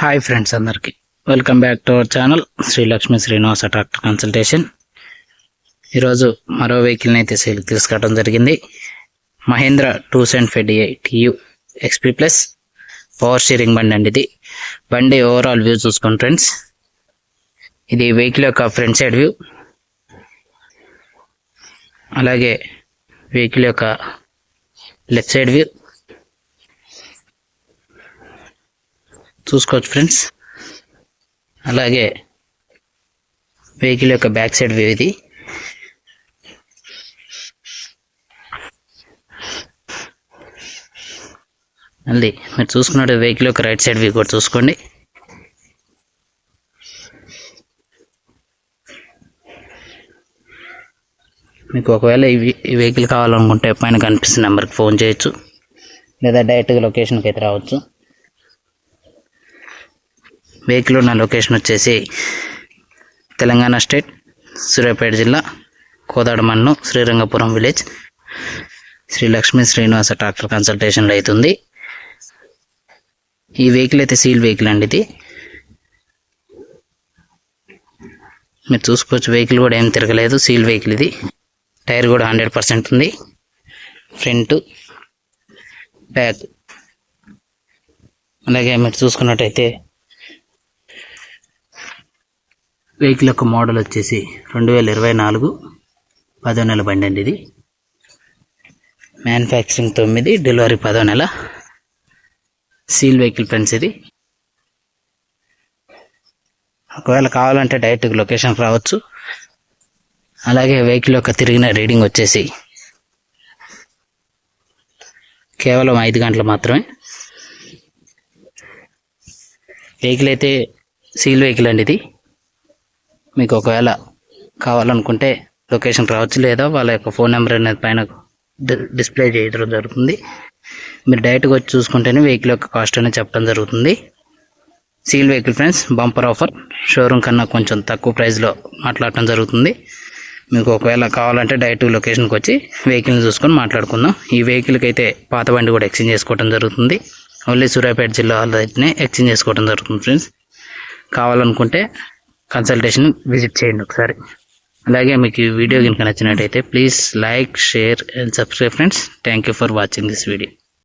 Hi friends అందరికీ. Welcome back to our channel Srilakshmi Srinivasa tractor consultation ఈరోజు మరో వెహికల్ని అయితే సేల్ తీసుకోవడం జరిగింది. Mahindra two seventy five TU XP plus power steering బండి అండి ఇది. బండి ఓవరాల్ వ్యూ చూసుకోండి ఫ్రెండ్స్ ఇది వెహికల్ యొక్క ఫ్రంట్ సైడ్ వ్యూ అలాగే వెహికల్ యొక్క లెఫ్ట్ సైడ్ వ్యూ చూసుకోవచ్చు ఫ్రెండ్స్. అలాగే వెహికల్ యొక్క బ్యాక్ సైడ్ వ్యూ ఇది. మళ్ళీ మీరు చూసుకున్నట్టు వెహికల్ యొక్క రైట్ సైడ్ వ్యూ కూడా చూసుకోండి. మీకు ఒకవేళ ఈ వెహికల్ కావాలనుకుంటే పైన కనిపిస్తున్న నెంబర్కి ఫోన్ చేయొచ్చు. లేదా డైరెక్ట్గా లొకేషన్కి అయితే రావచ్చు. వెహికల్ ఉన్న లొకేషన్ వచ్చేసి తెలంగాణ స్టేట్ సూర్యాపేట జిల్లా కోదాడ మండలం శ్రీరంగపురం విలేజ్. శ్రీ లక్ష్మీ శ్రీనివాస ట్రాక్టర్ కన్సల్టేషన్లో అవుతుంది. ఈ వెహికల్ అయితే సీల్ వెహికల్ అండి ఇది. మీరు చూసుకోవచ్చు వెహికల్ కూడా ఏం తిరగలేదు సీల్ వెహికల్ ఇది. టైర్ కూడా హండ్రెడ్ పర్సెంట్ ఉంది. Front back. అలాగే మీరు చూసుకున్నట్టయితే వెహికల్ యొక్క మోడల్ వచ్చేసి రెండు వేల ఇరవై నాలుగు పదో నెల బండి అండి ఇది. మ్యానుఫ్యాక్చరింగ్ తొమ్మిది డెలివరీ పదో నెల సీల్ వెహికల్ ఫ్రెండ్స్ ఇది. ఒకవేళ కావాలంటే డైరెక్ట్ లొకేషన్కి రావచ్చు. అలాగే వెహికల్ యొక్క తిరిగిన రీడింగ్ వచ్చేసి కేవలం ఐదు గంటలు మాత్రమే. వెహికల్ అయితే సీల్ వెహికల్ అండి ఇది. మీకు ఒకవేళ కావాలనుకుంటే లొకేషన్ రావచ్చు లేదా వాళ్ళ యొక్క ఫోన్ నెంబర్ అనేది పైన డి- డిస్ప్లే చేయడం జరుగుతుంది. మీరు డైరెక్ట్గా వచ్చి చూసుకుంటేనే వెహికల్ యొక్క కాస్ట్ అనేది చెప్పడం జరుగుతుంది. Seal vehicle friends bumper offer. Showroom కన్నా కొంచెం తక్కువ ప్రైస్లో మాట్లాడటం జరుగుతుంది. మీకు ఒకవేళ కావాలంటే డైరెక్ట్ లొకేషన్కి వచ్చి వెహికల్ని చూసుకొని మాట్లాడుకుందాం. ఈ వెహికల్కి అయితే పాత బండి కూడా ఎక్స్చేంజ్ చేసుకోవడం జరుగుతుంది. ఓన్లీ సూర్యాపేట జిల్లాలో అయితేనే ఎక్స్చేంజ్ చేసుకోవడం జరుగుతుంది ఫ్రెండ్స్. కావాలనుకుంటే కన్సల్టేషన్ విజిట్ చేయండి ఒకసారి. అలాగే మీకు ఈ వీడియో కనుక నచ్చినట్టయితే please like share and subscribe friends thank you for watching this video